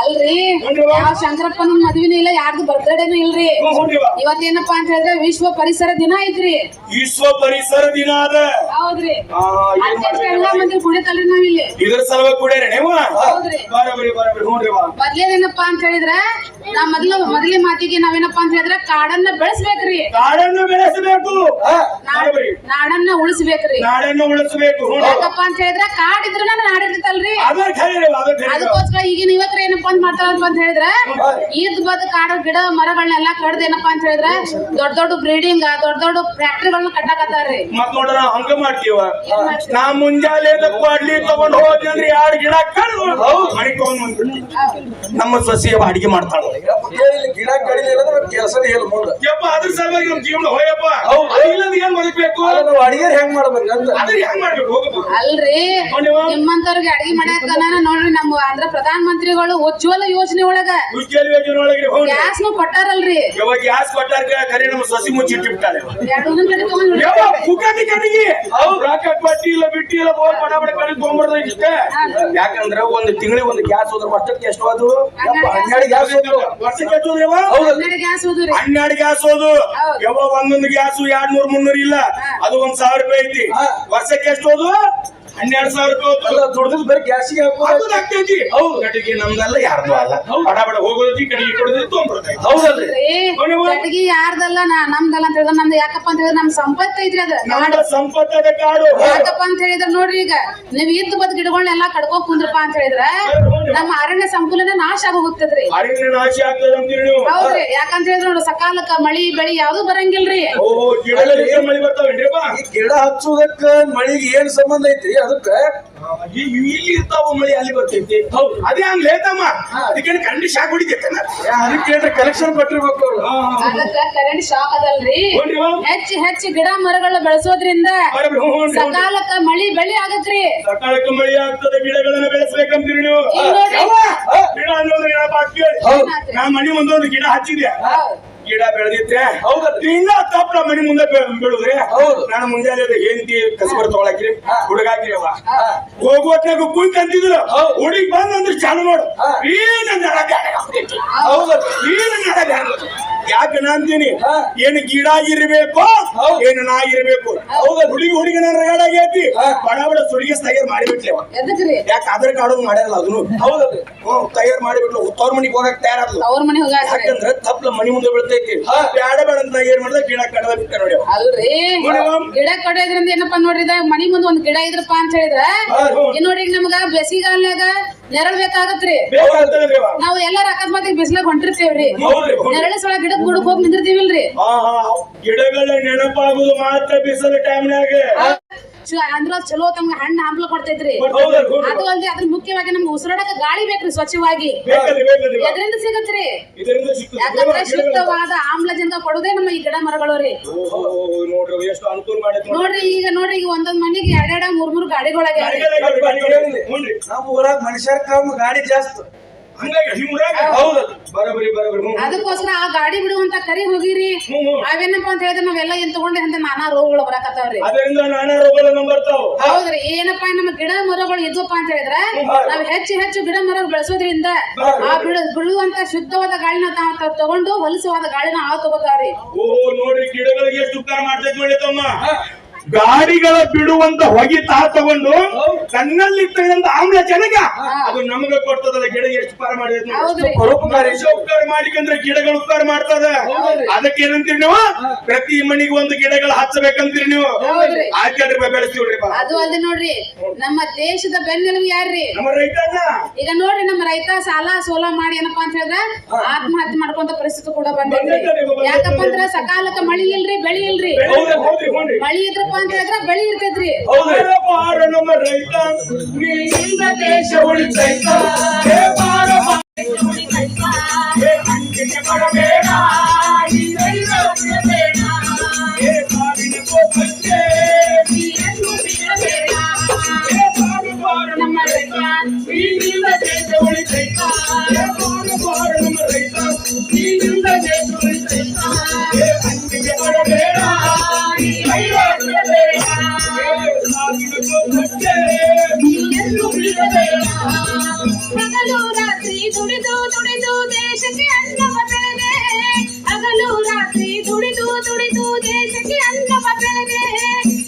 ಅಲ್ರಿ ಯಾವ ಶಂಕರಪ್ಪನ ಮದ್ವಿನೂ ಇಲ್ಲ ಯಾರ್ದು ಬರ್ತ್ಡೇನು ಇಲ್ರಿ. ಇವತ್ತೇನಪ್ಪಾ ಅಂತ ಹೇಳಿದ್ರೆ ವಿಶ್ವ ಪರಿಸರ ದಿನ ಐತ್ರಿ. ವಿಶ್ವ ಪರಿಸರ ದಿನ ಅದ. ಹೌದ್ರಿ? ಎಲ್ಲಾ ಮಂದಿ ಕುಡಿತಲ್ರಿ ನಾವಿಲ್ಲಿ. ಇದ್ರ ಕುಡಿಯರಿ ನೀವು? ಮೊದ್ಲೇದೇನಪ್ಪಾ ಅಂತ ಹೇಳಿದ್ರೆ ನಾ ಮೊದ್ಲು ಮೊದಲೇ ಮಾತಿಗೆ ನಾವೇನಪ್ಪಾ ಅಂತ ಹೇಳಿದ್ರೆ ಕಾಡನ್ನ ಬೆಳೆಸ್ಬೇಕ್ರಿ. ಕಾಡನ್ನ ಬೆಳೆಸಬೇಕು. ನಾಡನ್ನ ಉಳಿಸ್ಬೇಕ್ರಿ. ನಾಡನ್ನ ಉಳಿಸಬೇಕು ಯಾಕಪ್ಪ ಅಂತ ಹೇಳಿದ್ರೆ ಕಾಡಿದ್ರು ನಾಡಿರ್ತಲ್ರಿ ಅದಕ್ಕೋಸ್ಕರ ಈ ಈಗಿನ ಯುವಕರು ಏನಪ್ಪಾ ಅಂತ ಮಾಡ್ತಾರ ಅಂತ ಹೇಳಿದ್ರೆ ಈದ್ ಬದ್ ಕಾಡು ಗಿಡ ಮರಗಳನ್ನೆಲ್ಲ ಕಡ್ದು ಏನಪ್ಪಾ ಅಂತ ಹೇಳಿದ್ರೆ ದೊಡ್ಡ ದೊಡ್ಡ ಬ್ರೀಡಿಂಗ್ ದೊಡ್ಡ ದೊಡ್ಡ ಫ್ಯಾಕ್ಟ್ರಿಗಳನ್ನ ಕಟ್ಟಾಕತ್ತಾರ್ರಿ. ಮತ್ ನೋಡ್ರ ಹಂಗ ಮಾಡ್ತೀವ? ನಾ ಮುಂಜಾನೆ ಕೊಡ್ಲಿ ತಗೊಂಡ್ ಹೋದ್ರಿ ಎರಡ್ ಗಿಡ ನಮ್ಮ ಸೊಸಿ ಅಡಿಗೆ ಮಾಡ್ತಾಳ ಇಲ್ಲಿ ಗಿಡ ಕಡಿಲಿಲ್ಲ ಇಲ್ಲ ಮುಂದೆ ಯಪ್ಪ ಅದ್ರ ಸಲುವಾಗಿ ನಮ್ ಜೀವನ ಹೋಯಪ್ಪ. ಹೌದು. ಇಲ್ಲದ ಏನ್ ಬದುಕ್ಬೇಕು ಆಗ ನಾವು ಅಡಿಗೆ ಹೆಂಗ್ ಮಾಡ್ಬೇಕು ಅಂತ. ಅದ್ರ ಹೆಂಗ್ ಮಾಡ್ಬೇಕು? ಹೋಗಪ್ಪ ಅಲ್ರಿ ನಿಮ್ಮಂತವ್ರಿಗೆ ಅಡಿಗೆ ಮಾಡ್ಯಾಕನ ನೋಡ್ರಿ ನಮ್ಮ ಅಂದ್ರ ಪ್ರಧಾನ ಮಂತ್ರಿಗಳು ಉಜ್ವಲ ಯೋಜನೆ ಒಳಗ ಉಜ್ವಲ ಯೋಜನೆ ಒಳಗೆ ಗ್ಯಾಸ್ ನು ಕೊಟ್ಟಾರಲ್ರಿ. ಯಾವಾಗ ಗ್ಯಾಸ್ ಕೊಟ್ಟಾರ ಕರೆ ನಮ್ಮ ಸಸಿ ಮುಚ್ಚಿಟ್ಟಿರ್ತಾರೆ ಕುಕಟಿ ಒಂದೊಂದ್ ಕಡೆ ತಗೊಂಡ್ ಬಿಡ್ರಿ. ಯಾವ ಪುಕಾಟಿ ಕಟ್ಟಿಗೆ ರಾಕೆಟ್ ಪಟ್ಟಿ ಇಲ್ಲ ಬಿಟ್ಟಿ ಇಲ್ಲ ಬೋಲ್ ಬಡ ಬಡ ಕಡೆ ತೊಗೊಂಡ್ಬರ್ದ ಇಷ್ಟ. ಯಾಕಂದ್ರ ಒಂದ್ ತಿಂಗಳಿಗೆ ಒಂದು ಗ್ಯಾಸ್ ಹೋದ್ರೆ ವರ್ಷಕ್ಕೆ ಎಷ್ಟು ಅದು ಹನ್ನೆರಡು ಗ್ಯಾಸ್ ಹೋದ್ರು. ವರ್ಷಕ್ಕೆ ಎಷ್ಟು ಹೋದ್ರಿ? ಹನ್ನೆರಡು ಗ್ಯಾಸ್ ಹೋದು. ಯಾವ ಒಂದೊಂದು ಗ್ಯಾಸ್ ಎರಡ್ ನೂರ್ ಮುನ್ನೂರ್ ಇಲ್ಲ ಅದು ಒಂದ್ ಸಾವಿರ ರೂಪಾಯಿ ಐತಿ. ವರ್ಷಕ್ಕೆ ಎಷ್ಟು ಹೋದು ಹನ್ನೆರಡು ಸಾವಿರ ದುಡ್ದು ಬರೀ ಗ್ಯಾಸಿಗೆ ಹಾಕೋದು ಅದು ಹೌದು. ಕಟ್ಟಿಗೆ ನಮ್ದಲ್ಲ ಯಾರ್ದು ಅಲ್ಲ. ಬಡ ಬಡ ಹೋಗೋದಿ ಕಟ್ಟಿಗೆ ಕೊಡೋದು ತೊಗೊಂಡ್ಬರ್ತೈತಿ ಹೌದಲ್ರಿ. ಕಟ್ಟಿಗೆ ಯಾರ್ದಲ್ಲ ನಾ ನಮ್ದಲ್ಲ ಅಂತ ಹೇಳಿದ್ರೆ ನಮ್ದು ಯಾಕಪ್ಪ ಅಂತ ಹೇಳಿದ್ರೆ ನಮ್ ಸಂಪತ್ತು ಐತ್ರಿ ಅದ. ಸಂಪತ್ತು ಸಂಪತ್ತದ ಕಾಡು. ಯಾಕಪ್ಪ ಅಂತ ಹೇಳಿದ್ರೆ ನೋಡ್ರಿ ಈಗ ನೀವ್ ಇದ್ದ ಬದ್ ಗಿಡಗಳನ್ನೆಲ್ಲ ಕಡ್ಕೋ ಕುಂದ್ರಪ್ಪ ಅಂತ ಹೇಳಿದ್ರೆ ನಮ್ಮ ಅರಣ್ಯ ಸಂಕುಲನ ನಾಶ ಆಗೋಗ್ತದ್ರಿ. ಅರಣ್ಯ ನಾಶ ಆಗ್ತದೆ ಅಂತೀರಿ ನೀವು. ಯಾಕಂತ ಹೇಳಿದ್ರೆ ನೋಡ್ರಿ ಸಕಾಲಕ್ಕ ಮಳಿ ಬೆಳಿ ಯಾವ್ದು ಬರಂಗಿಲ್ರಿ. ಓ ಗಿಡಗಳಿಗೆ ಮಳಿ ಬರ್ತಾವೇನ್ರಿ ಬಾ ಈ ಗಿಡ ಹಚ್ಚುದಕ್ಕ ಮಳಿಗೆ ಏನ್ ಸಂಬಂಧ ಐತ್ರಿ? ಅದಕ್ಕ ಇಲ್ಲಿ ಇರ್ತಾವ ಮಳಿ ಅಲ್ಲಿ ಬರ್ತೈತಿ. ಹೌದು. ಅದೇ ಹಂಗ್ ಲೇತಮ್ಮ ಅದಕ್ಕೆ ಕರೆಂಟ್ ಶಾಕ್ ಹೊಡಿತೈತನ ಅದಕ್ಕೆ ಕಲೆಕ್ಷನ್ ಕೊಟ್ಟಿರ್ಬೇಕು ಕರೆಂಟ್ ಶಾಕ್ ಅದಲ್ರಿ. ಹೆಚ್ಚು ಹೆಚ್ಚು ಗಿಡ ಮರಗಳನ್ನ ಬೆಳೆಸೋದ್ರಿಂದ. ಸಕಾಲಕ್ಕ ಮಳಿ ಬೆಳಿ ಆಗತ್ರಿ. ಸಕಾಲಕ್ಕ ಮಳಿ ಆಗ್ತದೆ ಗಿಡಗಳನ್ನ ಬೆಳೆಸ್ಬೇಕಂತೀರಿ ನೀವು. ಗಿಡ ಅನ್ನೋದ್ರೆ ಏನಪ್ಪ ಅಂತ ಕೇಳಿ. ನಾ ಮನಿ ಮುಂದೆ ಒಂದು ಗಿಡ ಹಚ್ಚಿದೆ ಹೌದ್. ಗಿಡ ಬೆಳೆದಿತ್ತೆ. ಇನ್ನ ತಪ್ಪಲ ಮನಿ ಮುಂದೆ ಬೆಳೆದ್ರೆ ಹೌದು. ನಾನು ಮುಂಜಾನೆ ಅದು ಹೆಂಡತಿ ಕಸಬರ್ ತಗೊಳಕ್ರಿ ಹುಡುಗಾಕಿರಿ ಅವ ಹಾ. ಹೋಗುವತ್ನಾಗ ಕುಂತ ಅಂತಿದ್ರು. ಹುಡುಗಿ ಬಂದ್ ಅಂದ್ರೆ ಚಾಲು ನೋಡು ಹಾ. ಏನ ನಡಕ ಏನ ನಡ ಬ್ಯಾಡ ಯಾಕೆ ನಾ ಅಂತೀನಿ. ಏನು ಗಿಡ ಇರ್ಬೇಕು ಹೌದು. ಏನು ನಾ ಇರ್ಬೇಕು ಹೌದು. ಹುಡುಗಿ ಹುಡುಗಿನ ರಗಡಾಗೈತಿ ಐತಿ ಬಡ ಬಡ ಸುಡಿಗೆ ತಯಾರು ಮಾಡಿಬಿಟ್ಲೆ ಯಾಕೆ ಆಧಾರ್ ಕಾರ್ಡ್ ಮಾಡ್ಯಾರಲ್ಲ ಅದನ್ನು? ಹೌದಲ್ರಿ ತಯಾರು ಮಾಡಿಬಿಟ್ಲು. ತವ್ರ ಮನೆಗೆ ಹೋಗಕ್ ತಯಾರಲ್ಲ ಅವ್ರ ಮನೆ ಹೋಗಾಕ್ರಿ ಯಾಕಂದ್ರೆ ತಪ್ಪಲ ಮನಿ ಮುಂದೆ ಬೀಳ್ತೈತಿ. ಹಾ. ಬ್ಯಾಡ ಬೇಡ ಅಂತ ಏನ್ ಮಾಡಿದ್ರೆ ಗಿಡ ಕಡದ ಬಿಟ್ಟ ನೋಡಿ ಅಲ್ರಿ. ಗಿಡ ಕಡೋದ್ರಿಂದ ಏನಪ್ಪಾ ನೋಡ್ರಿ ಮನಿ ಮುಂದೆ ಒಂದ್ ಗಿಡ ಇದ್ರಪ್ಪ ಅಂತ ಹೇಳಿದ್ರೆ. ಏನ್ ನೋಡ್ರಿ ಈಗ ನಮ್ಗ ಬೇಸಿಗೆಗಾಲ್ನ್ಯಾಗ ನೆರಳು ಬೇಕಾಗತ್ರಿ ಬೇಕಾಗ್ತದೆ ಅವ. ನಾವ್ ಎಲ್ಲಾರ ಅಕಸ್ಮಾತ್ ಬಿಸಿಲಾಗ ಹೊಂಟಿರ್ತೇವ್ರಿ ಹೌದ್ರಿ, ಹೌದ್ರಿ. ನೆರಳು ಸೊಳ ಗಿಡಕ್ ಗುಡಕ್ ಹೋಗಿ ನಿಂದಿರ್ತೀವಿಲ್ರಿ ಹಾ, ಗಿಡಗಳ ನೆನಪಾಗುದು ಮಾತ್ರ ಬಿಸಿಲು ಟೈಮ್ನಾಗ ಅಂದ್ರ ಚಲೋ ತಮ್ಗೆ ಹಣ್ಣು ಹಂಪ್ಲ ಕೊಡ್ತೈತ್ರಿ. ಅದು ಅಲ್ದೆ ಅದ್ರ ಮುಖ್ಯವಾಗಿ ನಮ್ಗೆ ಉಸಿರಾಡಕ ಗಾಳಿ ಬೇಕ್ರಿ ಸ್ವಚ್ಛವಾಗಿ. ಎದ್ರಿಂದ ಸಿಗತ್ರಿ. ಯಾಕಂದ್ರೆ ಶುದ್ಧವಾದ ಆಮ್ಲಜನಕ ಕೊಡುದೇ ನಮ್ಮ ಈ ಗಿಡ ಮರಗಳು ರೀ. ನೋಡ್ರಿ ಈಗ ನೋಡ್ರಿ ಈಗ ಒಂದೊಂದ್ ಮನೆಗೆ ಎರಡೆರಡ ಮೂರ್ ಮೂರ್ ಗಾಡಿಗಳಾಗ. ನಮ್ಮ ಊರಾಗ ಮನುಷ್ಯರ ಕಮ್ಮ ಗಾಡಿ ಜಾಸ್ತಿ. ಹಂಗಾಗಿ ಬರಬರಿ ಬರಬರಿ ಅದಕ್ಕೋಸ್ಕರ ಆ ಗಾಡಿ ಬಿಡುವಂತ ಕರಿ ಹೋಗಿರಿ. ಅವೇನಪ್ಪ ಅಂತ ಹೇಳಿದ್ರೆ ನಾವೆಲ್ಲ ಏನ್ ತಗೊಂಡೆ ಅಂತ ನಾನಾ ರೋಗಗಳು ಬರಕತ್ತಾವ್ರಿ. ಅದರಿಂದ ನಾನಾ ರೋಗಗಳು ಬರ್ತಾವ. ಹೌದ್ರಿ. ಏನಪ್ಪಾ ನಮ್ಮ ಗಿಡ ಮರಗಳು ಇದ್ವಪ್ಪ ಅಂತ ಹೇಳಿದ್ರೆ ನಾವ್ ಹೆಚ್ಚು ಹೆಚ್ಚು ಗಿಡ ಮರಗಳು ಬೆಳೆಸೋದ್ರಿಂದ ಆ ಬಿಡ ಬಿಡುವಂತ ಶುದ್ಧವಾದ ಗಾಳಿನ ತಾವ ತಾವ್ ತಗೊಂಡು ಹೊಲಸವಾದ ಗಾಳಿನ ಆ ತಗೋತಾವ್ರಿ. ಓಹೋ ನೋಡ್ರಿ ಗಿಡಗಳಿಗೆ ಎಷ್ಟು ಉಪಕಾರ ಮಾಡ್ತೈತೆ ನೋಡಿ ತಮ್ಮ. ಗಾಡಿಗಳ ಬಿಡುವಂತ ಹೊಗೆ ತಾ ತಗೊಂಡು ಆಮ್ಲ ಆಮ್ಲಜನಕ ಅದು ನಮಗೆ ಕೊಡ್ತದಲ್ಲ ಗಿಡ ಎಷ್ಟು ಉಪಕಾರ ಮಾಡಿದ್ರೆ? ಪರೋಪಕಾರಿ ಉಪಕಾರ ಮಾಡ್ಲಿಕ್ಕಂದ್ರೆ ಗಿಡಗಳು ಉಪಕಾರ ಮಾಡ್ತದ. ಅದಕ್ಕೆ ಏನಂತೀರಿ ನೀವು? ಪ್ರತಿ ಮನಿಗೆ ಒಂದು ಗಿಡಗಳು ಹಚ್ಚಬೇಕಂತೀರಿ ನೀವು? ಆಚರಣೆ ಬೆಳೆಸ್ತೀವ್ರಿ ಬಾ. ಅದು ಅಲ್ಲಿ ನೋಡ್ರಿ ನಮ್ಮ ದೇಶದ ಬೆನ್ನೆಲುಬು ಯಾರ್ರಿ? ನಮ್ಮ ರೈತ ಈಗ ನೋಡ್ರಿ ನಮ್ಮ ರೈತ ಸಾಲ ಸೋಲ ಮಾಡಿ ಏನಪ್ಪಾ ಅಂತ ಹೇಳಿದ್ರೆ ಆತ್ಮಹತ್ಯೆ ಮಾಡ್ಕೊಂತ ಪರಿಸ್ಥಿತಿ ಕೂಡ ಬಂದೈತ್ರಿ. ಯಾಕಪ್ಪ ಅಂದ್ರ ಸಕಾಲಕ್ಕ ಮಳಿ ಇಲ್ರಿ ಬೆಳಿ ಇಲ್ರಿ. ಮಳಿ ಇದ್ರಪ್ಪ ಅಂತ ಹೇಳಿದ್ರೆ ಬೆಳಿ ಇರ್ತೈತ್ರಿ. ಹೌದ್ರಿ ಬಾರ ನಮ್ಮ ರೈತ. ನಿನ್ನಿಂದ ದೇಶ ಉಳಿತೈತ. ಹೇ ಬಾರ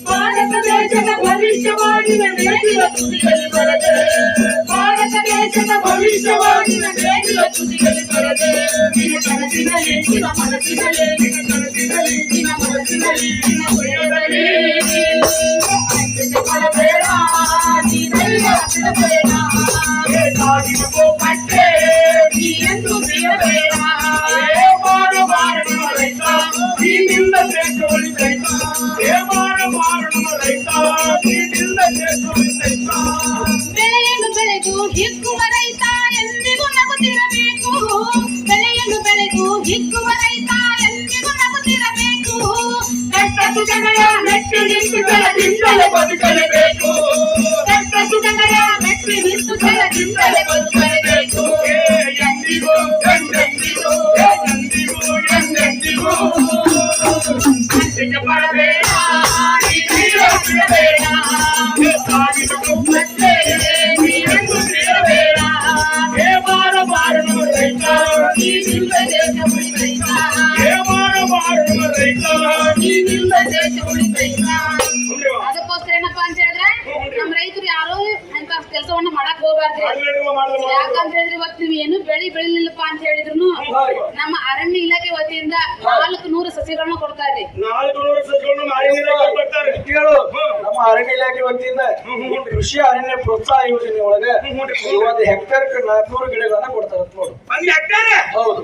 భారతదేశ భవిష్యవాణిన నేటిల తుదిగలి పరదే భారతదేశ భవిష్యవాణిన నేటిల తుదిగలి పరదే నిన తలసిన లేచిన మనసిన లేచిన తలసిన లేచిన మనసిన లేచిన ప్రేమలే పడవేనా ಹೇಳಿದ್ರೆ ಇವತ್ತು ನೀವು ಏನು ಬೆಳಿ ಬೆಳಿಲಿಲ್ಲಪ್ಪ ಅಂತ ಹೇಳಿದ್ರು ನಮ್ಮ ಅರಣ್ಯ ಇಲಾಖೆ ವತಿಯಿಂದ ನಾಲ್ಕು ನೂರು ಸಸಿಗಳನ್ನ ಕೊಡ್ತಾರೆ ನಾಲ್ಕು ನೂರು ಸಸಿಗಳನ್ನು ಮಾಲಿನ್ಯ ಕೇಳು ನಮ್ಮ ಅರಣ್ಯ ಇಲಾಖೆ ವತಿಯಿಂದ ಕೃಷಿ ಅರಣ್ಯ ಪ್ರೋತ್ಸಾಹ ಯೋಜನೆ ಒಳಗೆ ಒಂದು ಹೆಕ್ಟರ್ ನಾಲ್ಕುನೂರು ಗಿಡಗಳನ್ನ ಕೊಡ್ತಾರೆ ನೋಡು. ಒಂದ್ ಹೆಕ್ಟೇರ್? ಹೌದು.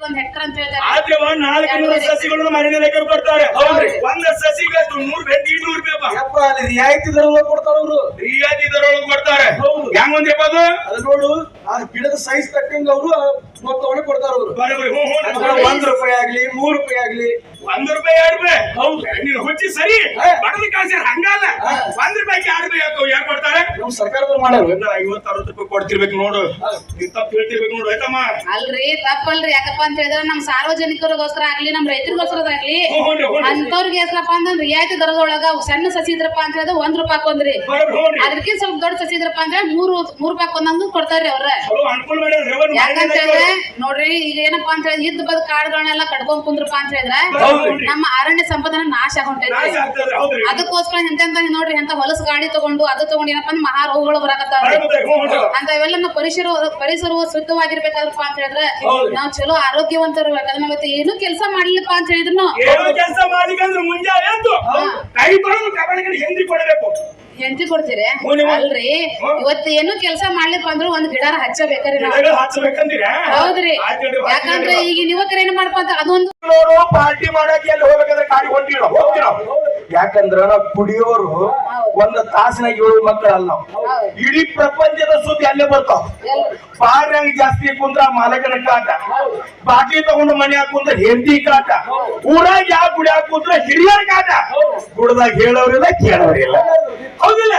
ಒಂದ್ ಹೆಕ್ಟರ್ ಅಂತ ಹೇಳ್ತಾರೆ. ಆದ್ರೆ ಒಂದ್ ನಾಲ್ಕು ನೂರು ಸಸಿಗಳನ್ನು ಇಲಾಖೆ ಕೊಡ್ತಾರೆ ಹೌದ್ರಿ. ಒಂದ್ ಸಸಿಗೆ ನೂರು ಬೇಕ ಇನ್ನೂರು ರೂಪಾಯಿ ಬಾ ಯಪ್ಪ ಅಲ್ಲಿ ರಿಯಾಯಿತಿ ದರದಲ್ಲಿ ಕೊಡ್ತಾರ ಅವರು. ರಿಯಾಯಿತಿ ದರೊಳಗೆ ಕೊಡ್ತಾರೆ. ಹೌದು. ಹೆಂಗ್ ಒಂದ್ ಅದು? ಅದು ನೋಡು ಆ ಗಿಡದ ಸೈಜ್ ತಕ್ಕಂಗ ಅವರು ಮೊತ್ತವನ್ನು ಕೊಡ್ತಾರ ಅವರು. ಬರೋಬ್ಬರಿ ಒಂದ್ ರೂಪಾಯಿ ಆಗ್ಲಿ ಮೂರ್ ರೂಪಾಯಿ ಆಗ್ಲಿ. ಒಂದ್ ರೂಪಾಯಿ ಎರಡು ರೂಪಾಯಿ. ಹೌದು ನೀನು ಹುಚ್ಚಿ ಸರಿ. ಬಡದ ಕಾಸು ಹಂಗಲ್ಲ. ಒಂದ್ ರೂಪಾಯಿಗೆ ಎರಡು ರೂಪಾಯಿ ಯಾರು ಕೊಡ್ತಾರೆ? ನಮ್ ಸರ್ಕಾರದವ್ರು ಇನ್ನ ಐವತ್ತು ಅರವತ್ತು ರೂಪಾಯಿ ಕೊಡ್ತಿರ್ಬೇಕು ನೋಡು. ನೀನ್ ತಪ್ಪು ಹೇಳ್ತಿರ್ಬೇಕು ನೋಡು ಆಯ್ತಮ್ಮ? ಅಲ್ರಿ ತಪ್ಪಲ್ರಿ. ಯಾಕಪ್ಪ ಅಂತ ಹೇಳಿದ್ರೆ ನಮ್ ಸಾರ್ವಜನಿಕರಿಗೋಸ್ಕರ ಆಗ್ಲಿ ನಮ್ ರೈತರಿಗೋಸ್ಕರ ಆಗ್ಲಿ ಅಂತವ್ರಿಗೆ ಎಷ್ಟಪ್ಪ ಅಂದ್ರೆ ರಿಯಾಯಿತಿ ದರದೊಳಗ ಸಣ್ಣ ಸಸಿ ಇದ್ರಪ್ಪ ಅಂತ ಹೇಳಿದ್ರೆ ಒಂದ್ ರೂಪಾಯಿ ಹಾಕೊಂದ್ರಿ ಅದಕ್ಕೆ ಸ್ವಲ್ಪ ದೊಡ್ಡ ಸಸಿ ಇದ್ರಪ್ಪ ಅಂದ್ರೆ ಮೂರು ಮೂರ್ ರೂಪಾಯಿ ಒಂದೊಂದು ಕೊಡ್ತಾರ್ರಿ ಅವ್ರ. ಚಲೋ ಅನುಕೂಲ ಮಾಡ್ಯಾರ ರೇವನ್ ಯಾಕಂತ ಹೇಳಿದ್ರೆ ನೋಡ್ರಿ ಈಗ ಏನಪ್ಪಾ ಅಂತ ಹೇಳಿದ್ರೆ ಇದ್ದ ಬದ್ ಕಾಡುಗಳನ್ನೆಲ್ಲ ಕಡ್ಕೊಂಡ್ ಕುಂದ್ರಪ್ಪ ಅಂತ ಹೇಳಿದ್ರೆ. ನಮ್ಮ ಅರಣ್ಯ ಸಂಪದನ ನಾಶ ಹೌದ್ರಿ. ಅದಕ್ಕೋಸ್ಕರ ಎಂತ ನೋಡ್ರಿ ಎಂತ ಹೊಲಸು ಗಾಡಿ ತಗೊಂಡು ಅದು ತಗೊಂಡು ಏನಪ್ಪಾ ಅಂದ್ರೆ ಮಹಾ ರೋಗಗಳು ಬರಕತ್ತಾವ್ರಿ. ಅಂತ ಇವೆಲ್ಲ ನಮ್ಮ ಪರಿಸರ ಪರಿಸರವು ಶುದ್ಧವಾಗಿರ್ಬೇಕಾದ್ರಪ್ಪ ಅಂತ ಹೇಳಿದ್ರೆ ನಾವು ನಾವ್ ಚಲೋ ಆರೋಗ್ಯವಂತರು ಇರ್ಬೇಕಾದ್ರೆ ನಾವ್ ಇವತ್ತು ಏನು ಕೆಲಸ ಮಾಡ್ಲಿಲ್ಲಪ್ಪ ಅಂತ ಹೇಳಿದ್ರು ಕೆಲಸ ಮುಂಜಾನೆ ಎದ್ದು ಕೈ ಕೊಡಬೇಕು. ಹೆಂಡತಿ ಕೊಡ್ತೀರಿ? ಅಲ್ರಿ. ಇವತ್ತು ಏನು ಕೆಲಸ ಮಾಡ್ಲಿಪ್ಪ ಅಂದ್ರು ಒಂದ್ ಗಿಡ ಹಚ್ಚಬೇಕ್ರಿ ನಾವು. ಹೌದ್ರಿ. ಯಾಕಂದ್ರೆ ಈಗ ಯುವಕರು ಏನ್ ಮಾಡ್ಕೊಂತ ಅದೊಂದು ಪಾರ್ಟಿ ಮಾಡಕ್ಕೆ ಎಲ್ಲಿ ಹೋಗ್ಬೇಕಾದ್ರೆ ಕಾಡಿ ಹೊಂಟಿರೋ. ಹೋಗ್ತಿರೋ? ಯಾಕಂದ್ರ ನಾವು ಕುಡಿಯೋರು ಒಂದು ತಾಸಿನ ಏಳು ಮಕ್ಕಳಲ್ಲ. ಇಡೀ ಪ್ರಪಂಚದ ಸುದ್ದಿ ಅಲ್ಲೇ ಬರ್ತಾವ. ಬಾರ್ನಾಗ ಜಾಸ್ತಿ ಕುಂದ್ರ ಮಾಲಕನ ಕಾಟ. ಬಾಕಿ ತಗೊಂಡು ಮನೆ ಹಾಕುಂದ್ರ ಹೆಂಡಿ ಕಾಟ. ಊರಾಗ ಯಾವ ಗುಡಿ ಕುಂದ್ರ ಹಿರಿಯರ ಕಾಟ. ಗುಡದಾಗ ಹೇಳೋರಿಲ್ಲ ಕೇಳೋರಿಲ್ಲ. ಹೌದಿಲ್ಲ?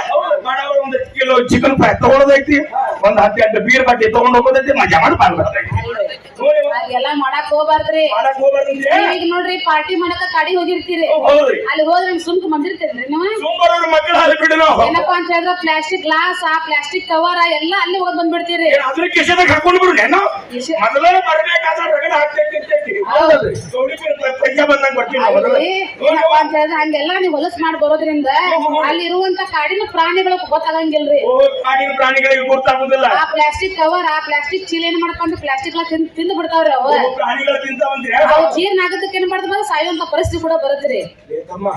ಬಡವರು ಒಂದ್ ಕಿಲೋ ಚಿಕನ್ ಫ್ರೈ ತಗೊಳೋದೈತಿ. ಒಂದ್ ಹತ್ತು ಎಂಟು ಬೀರ್ ಬಟ್ಟೆ ತಗೊಂಡ್ ಹೋಗೋದೈತಿ ಮಜಾ ಮಾಡಿ ಎಲ್ಲ ಮಾಡಕ್ ಹೋಗ್ಬಾರ್ದ್ರಿ. ಮಾಡಕ್ ಹೋಗ್ಬಾರ್ದಂದ್ರೆ ಈಗ ನೋಡ್ರಿ ಪಾರ್ಟಿ ಮಾಡಕ ಕಾಡಿ ಹೋಗಿರ್ತೀರಿ. ಹೌದ್ರಿ. ಅಲ್ಲಿ ಹೋದ್ರೆ ಸುಮ್ಕ ಬಂದಿರ್ತೇನ್ರಿ ನೀವು? ಸುಂಬರೋರ್ ಮಕ್ಕಳು ಅಲ್ಲಿ ಬಿಡು ನಾವು. ಏನಪ್ಪಾ ಅಂತ ಹೇಳಿದ್ರೆ ಪ್ಲಾಸ್ಟಿಕ್ ಗ್ಲಾಸ್ ಆ ಪ್ಲಾಸ್ಟಿಕ್ ಕವರ್ ಎಲ್ಲ ಅಲ್ಲಿ ಹೋಗಿ ಬಂದ್ಬಿಡ್ತೀರಿ. ಹಂಗೆಲ್ಲಾ ಅದ್ರ ಕಿಶೆದಾಗ ಹಾಕೊಂಡು ಬಿಡು ಏನೋ? ಕಿಶೆ- ಮೊದಲೇ ಬರ್ಬೇಕಾದ್ರೆ ರಗಡ ಹಾಕ್ತಿರ್ತೀವಿ ಹೌದ್ರಿ. ಪೈಸಾ ಬಂದಂಗ ಬರ್ತೀವಿ ನಾವು ಮೊದಲು. ಅಲ್ಲಿ ಏನಪ್ಪಾ ಅಂತ ಹೇಳಿದ್ರೆ ಹಂಗೆಲ್ಲ ನೀವು ಹೊಲಸ್ ಮಾಡಿ ಬರೋದ್ರಿಂದ ಅಲ್ಲಿ ಇರುವಂತ ಕಾಡಿನ ಪ್ರಾಣಿಗಳು ಗೊತ್ತಾಗಂಗಿಲ್ರಿ. ಓ, ಕಾಡಿನ ಪ್ರಾಣಿಗಳಿಗೆ ಗೊತ್ತಾಗುದಿಲ್ಲ ಆ ಪ್ಲಾಸ್ಟಿಕ್ ಕವರ್ ಆ ಪ್ಲಾಸ್ಟಿಕ್ ಚೀಲ ಏನ್ ಮಾಡ್ಕೊಂಡು ಪ್ಲಾಸ್ಟಿಕ್ ತಿಂದು ಬಿಡ್ತಾವ್ರಿ. ಅವ ಪ್ರಾಣಿಗಳ ತಿಂತಾವಂದ್ರೆ ಅವು ಜೀರ್ಣ ಆಗದಕ್ಕೆ ಏನ್ ಮಾಡ್ತದ ಸಾಯುವಂತ ಪರಿಸ್ಥಿತಿ ಕೂಡ ಬರುತ್ತೆ ಏ ತಮ್ಮ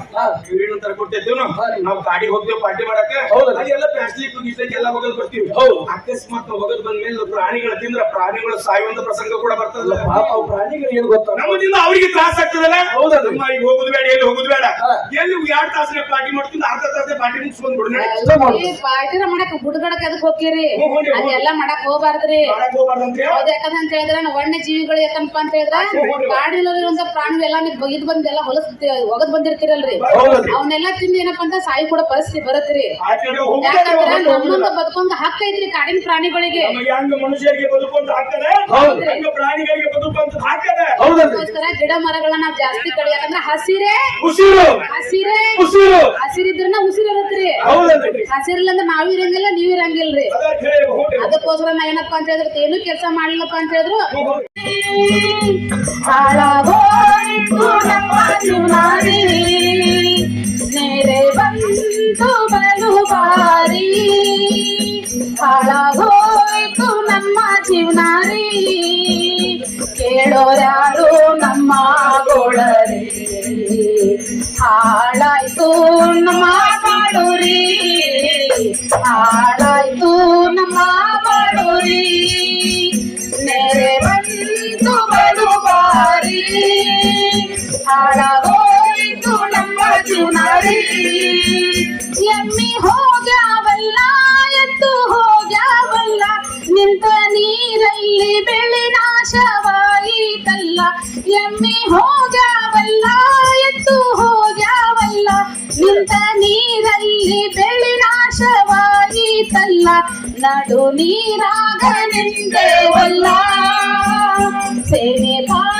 ಇವ್ರೇನು ತರ ಕೊಟ್ಟಿದ್ದೇವೆ ನಾವು. ಗಾಡಿ ಹೋಗ್ತೇವೆ ಪಾರ್ಟಿ ಮಾಡಕ್ಕೆ. ಹೌದು. ಅದೆಲ್ಲ ಪ್ಲಾಸ್ಟಿಕ್ ಗಿಸ್ಟಿಕ್ ಎಲ್ಲ ಹೋಗೋದು ಬರ್ತೀವಿ. ಹೌದು. ಅಕಸ್ಮಾತ್ ನಾವು ಹೋಗೋದು ಬಂದ್ಮೇಲೆ ಪ್ರಾಣಿಗಳ ತಿಂದ್ರ ಪ್ರಾಣಿಗಳು ಸಾಯುವಂತ ಪ್ರಸಂಗ ಕೂಡ ಬರ್ತದಲ್ಲ. ಪಾಪ ಅವು ಪ್ರಾಣಿಗಳು ಏನ್ ಗೊತ್ತಾ ನಮ್ಮದಿಂದ ಅವರಿಗೆ ತ್ರಾಸ ಆಗ್ತದಲ್ಲ? ಹೌದದು. ನಮ್ಮ ಈಗ ಹೋಗುದು ಬೇಡ ಎಲ್ಲಿ ಹೋಗುದು ಬೇಡ. ಎಲ್ಲಿ ಎರಡ್ ತಾಸಿನ ಪಾರ್ಟಿ ಮಾಡ್ತೀನಿ ಅರ್ಧ ತಾಸಿನ ಪಾರ್ಟಿ ಮುಗಿಸ್ಕೊಂಡ್ ಬಿಡು ನಡಿ. ಎಲ್ಲ ಮಾಡುದು. ಈ ಪಾರ್ಟಿನ ಮಾಡಕ್ ಗುಡ್ಗಡಕ್ ಅದಕ್ ಹೋಗ್ತೀರಿ. ಅದೆಲ್ಲ ಮಾಡಕ್ ಹೋಗ್ಬಾರ್ದ್ರಿ. ಹೌದು ಯಾಕಂದ್ರೆ ಅಂತ ಹೇಳಿದ್ರೆ ಒಣ್ಣೆ ವನ್ಯ ಜೀವಿಗಳು ಯಾಕಂತ ಅಂತ ಹೇಳಿದ್ರೆ ಕಾಡಿನಲ್ಲಿರುವಂತ ಪ್ರಾಣಿಗಳೆಲ್ಲ ನೀವು ಬಗೆದ್ ಬಂದೆಲ್ಲ ಹೊಲಸ್ ಒಗದ್ ಬಂದಿರ್ತೀರಲ್ರಿ. ಅವನ್ನೆಲ್ಲ ತಿಂದು ಏನಪ್ಪಾ ಅಂತ ಸಾಯಿ ಕೂಡ ಪರಿಸ್ಥಿತಿ ಬರತ್ರಿ ಯಾಕಂದ್ರೆ ನಮ್ಮಂತ ಹೋಗುದಿಲ್ಲ. ಹಕ್ಕ ಐತ್ರಿ ಕಾಡಿನ ಪ್ರಾಣಿಗಳಿಗೆ. ಮನುಷ್ಯರಿಗೆ ಗಿಡ ಮರಗಳನ್ನ ನಾವ್ ಜಾಸ್ತಿ ಕಡೆ ಯಾಕಂದ್ರ ಹಸಿರೇ. ಹಸಿರೆ. ಹಸಿರಿದ್ರನ ಉಸಿರು ಇರತ್ರಿ ಹೌದಲ್ರಿ ಹಸಿರಿಲ್ಲ ಅಂದ್ರೆ ನಾವ್ ಇರಂಗಿಲ್ಲ ನೀವ್ ಇರಂಗಿಲ್ರಿ. ಅದಕ್ಕೋಸ್ಕರ ನಾ ಏನಪ್ಪಾ ಅಂತ ಹೇಳಿದ್ರೆ ಏನು ಕೆಲಸ ಮಾಡ್ಲಿಲ್ಲಪ್ಪ ಅಂತ ಹೇಳಿದ್ರು. ಹಾಳಾಗೋಯ್ತು ನಮ್ಮ ಜೀವನಾರಿ ನೆರೆ ಬಂತು ಬಲು ಬಾರಿ ಹಾಳಾಗೋಯ್ತು ನಮ್ಮ ಜೀವನಾರಿ ಕೇಳೋರ್ಯಾರು ನಮ್ಮ ಗೋಳರಿ ಹಾಳಾಯ್ತು ನಮ್ಮ ಬಾಡುರಿ ಹಾಳಾಯ್ತು ಎಮ್ಮಿ ಹೋಗ್ಯಾವಲ್ಲ, ಎತ್ತು ಹೋಗ್ಯಾವಲ್ಲ, ನಿಂತ ನೀರಲ್ಲಿ ಬೆಳೆ ನಾಶವಾಯಿತಲ್ಲ. ಎಮ್ಮಿ ಹೋಗ್ಯಾವಲ್ಲ, ಎತ್ತು ಹೋಗ್ಯಾವಲ್ಲ, ನಿಂತ ನೀರಲ್ಲಿ ಬೆಳೆ ನಾಶವಾಯಿತಲ್ಲ. ನಡು ನೀರಾಗ ನಿಂತೇವಲ್ಲ, ಸೇನೆ ಪಾರು